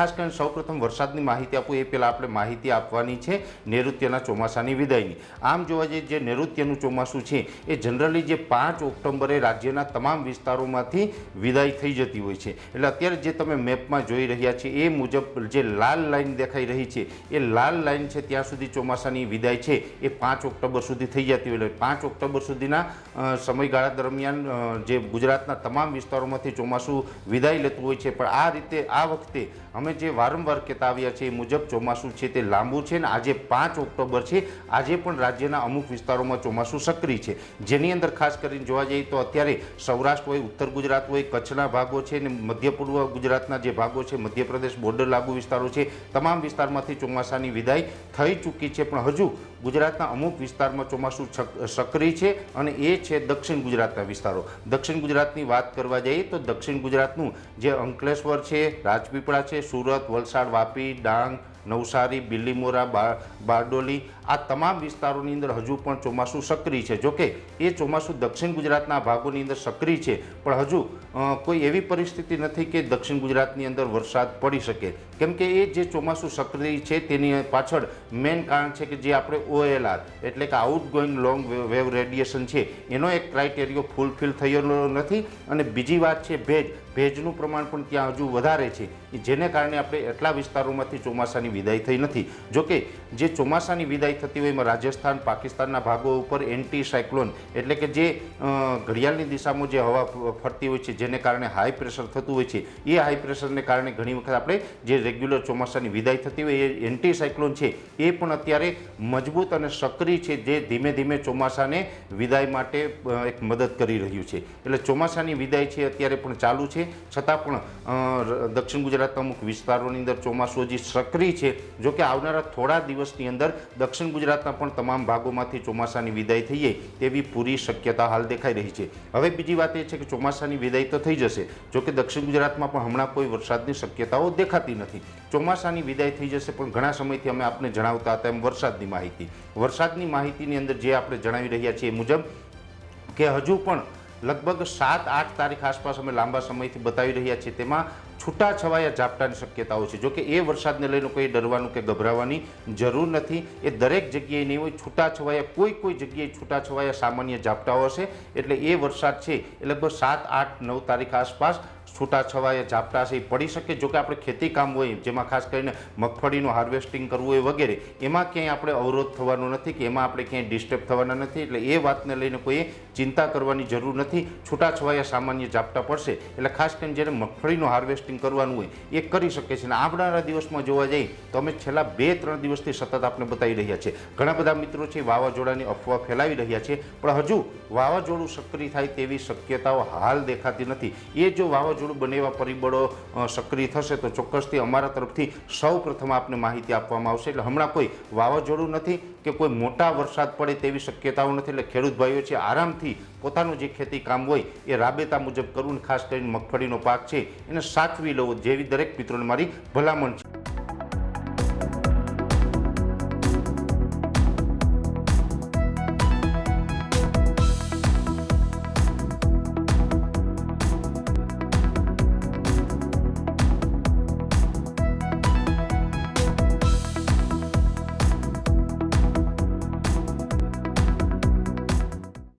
ખાસ કરીને સૌપ્રથમ વરસાદની માહિતી આપું, એ પહેલાં આપણે માહિતી આપવાની છે નૈઋત્યના ચોમાસાની વિદાયની. આમ જોવા જઈએ જે નૈઋત્યનું ચોમાસું છે, એ જનરલી જે પાંચ ઓક્ટોબરે રાજ્યના તમામ વિસ્તારોમાંથી વિદાય થઈ જતી હોય છે. એટલે અત્યારે જે તમે મેપમાં જોઈ રહ્યા છે, એ મુજબ જે લાલ લાઇન દેખાઈ રહી છે, એ લાલ લાઇન છે ત્યાં સુધી ચોમાસાની વિદાય છે, એ પાંચ ઓક્ટોબર સુધી થઈ જતી હોય. પાંચ ઓક્ટોબર સુધીના સમયગાળા દરમિયાન જે ગુજરાતના તમામ વિસ્તારોમાંથી ચોમાસું વિદાય લેતું હોય છે. પણ આ રીતે, આ વખતે અમે જે વારંવાર કહેતા આવ્યા છે એ મુજબ ચોમાસું છે તે લાંબુ છે ને આજે પાંચ ઓક્ટોબર છે. આજે પણ રાજ્યના અમુક વિસ્તારોમાં ચોમાસું સક્રિય છે. જેની અંદર ખાસ કરીને જોવા જઈએ તો અત્યારે સૌરાષ્ટ્ર હોય, ઉત્તર ગુજરાત હોય, કચ્છના ભાગો છે ને મધ્ય પૂર્વ ગુજરાતના જે ભાગો છે, મધ્યપ્રદેશ, બોર્ડર લાગુ વિસ્તારો છે, તમામ વિસ્તારમાંથી ચોમાસાની વિદાય થઈ ચૂકી છે. પણ હજુ ગુજરાતના અમુક વિસ્તારમાં ચોમાસું સક્રિય છે અને એ છે દક્ષિણ ગુજરાતના વિસ્તારો. દક્ષિણ ગુજરાતની વાત કરવા જઈએ તો દક્ષિણ ગુજરાતનું જે અંકલેશ્વર છે, રાજપીપળા છે સુરત વલસાડ વાપી ડાંગ નવસારી બિલીમોરા બારડોલી આ તમામ વિસ્તારોની અંદર હજુ પણ ચોમાસું સક્રિય છે. જોકે એ ચોમાસું દક્ષિણ ગુજરાતના ભાગોની અંદર સક્રિય છે, પણ હજુ કોઈ એવી પરિસ્થિતિ નથી કે દક્ષિણ ગુજરાતની અંદર વરસાદ પડી શકે. કેમ કે એ જે ચોમાસું સક્રિય છે તેની પાછળ મેઇન કારણ છે કે જે આપણે ઓએલઆર, એટલે કે outgoing long wave radiation છે, એનો એક ક્રાઇટેરિયો ફૂલફિલ થયેલો નથી. અને બીજી વાત છે ભેજ. ભેજનું પ્રમાણ પણ ત્યાં હજુ વધારે છે. જેને કારણે આપણે એટલા વિસ્તારોમાંથી ચોમાસાની વિદાય થઈ નથી. જોકે જે ચોમાસાની વિદાય થતી હોય એમાં રાજસ્થાન, પાકિસ્તાનના ભાગો ઉપર એન્ટી સાયક્લોન એટલે કે જે ઘડિયાળની દિશામાં જે હવા ફરતી હોય છે, જેને કારણે હાઈ પ્રેશર થતું હોય છે, એ હાઈ પ્રેશરને કારણે ઘણી વખત આપણે જે રેગ્યુલર ચોમાસાની વિદાય થતી હોય એ એન્ટી સાયક્લોન છે, એ પણ અત્યારે મજબૂત અને સક્રિય છે, જે ધીમે ધીમે ચોમાસાને વિદાય માટે એક મદદ કરી રહ્યું છે. એટલે ચોમાસાની વિદાય છે અત્યારે પણ ચાલુ છે, છતાં પણ દક્ષિણ ગુજરાતના અમુક વિસ્તારોની અંદર ચોમાસું હજી સક્રિય છે, જોકે આવનારા થોડા દિવસની અંદર દક્ષિણ ગુજરાતના પણ તમામ ભાગોમાંથી ચોમાસાની વિદાય થઈ જાય તેવી પૂરી શક્યતા હાલ દેખાઈ રહી છે. હવે બીજી વાત એ છે કે ચોમાસાની વિદાય તો થઈ જશે જોકે દક્ષિણ ગુજરાતમાં પણ હમણાં કોઈ વરસાદની શક્યતાઓ દેખાતી નથી. ચોમાસાની વિદાય થઈ જશે પણ ઘણા સમયથી અમે આપને જણાવતા હતા એમ વરસાદની માહિતી. વરસાદની માહિતીની અંદર જે આપણે જણાવી રહ્યા છીએ એ મુજબ કે હજુ પણ લગભગ સાત, આઠ તારીખ આસપાસ અમે લાંબા સમયથી બતાવી રહ્યા છીએ. તેમાં છૂટાછવાયા ઝાપટાની શક્યતાઓ છે. જોકે એ વરસાદને લઈને કોઈ ડરવાનું કે ગભરાવાની જરૂર નથી. એ દરેક જગ્યાએ નહીં હોય, છૂટાછવાયા, કોઈ કોઈ જગ્યાએ છૂટાછવાયા સામાન્ય ઝાપટાઓ હશે. એટલે એ વરસાદ છે એ લગભગ સાત, આઠ, નવ તારીખ આસપાસ છૂટાછવાયા ઝાપટા છે, એ પડી શકે જોકે આપણે ખેતી કામ હોય, જેમાં ખાસ કરીને મગફળીનું હાર્વેસ્ટિંગ કરવું હોય વગેરે, એમાં ક્યાંય આપણે અવરોધ થવાનો નથી કે એમાં આપણે ક્યાંય ડિસ્ટર્બ થવાના નથી, એટલે એ વાતને લઈને કોઈએ ચિંતા કરવાની જરૂર નથી. છૂટાછવાયા સામાન્ય ઝાપટા પડશે, એટલે ખાસ કરીને જ્યારે મગફળીનું હાર્વેસ્ટિંગ કરવાનું હોય, એ કરી શકે છે. અને આવનારા દિવસમાં જોવા જઈએ, તો અમે છેલ્લા બે ત્રણ દિવસથી સતત આપણે બતાવી રહ્યા છે ઘણા બધા મિત્રો છે, વાવાઝોડાની અફવા ફેલાવી રહ્યા છે, પણ હજુ વાવાઝોડું સક્રિય થાય તેવી શક્યતાઓ હાલ દેખાતી નથી. એ જો વાવાઝોડું બને એવા પરિબળો સક્રિય થશે તો ચોક્કસથી અમારા તરફથી સૌ પ્રથમ આપને માહિતી આપવામાં આવશે. એટલે હમણાં કોઈ વાવાઝોડું નથી કે કોઈ મોટા વરસાદ પડે તેવી શક્યતાઓ નથી. એટલે ખેડૂત ભાઈઓ છે, આરામથી પોતાનું જે ખેતી કામ હોય એ રાબેતા મુજબ કરવું ખાસ કરીને મગફળીનો પાક છે, એને સાચવી લેવો જેવી દરેક મિત્રોને મારી ભલામણ છે.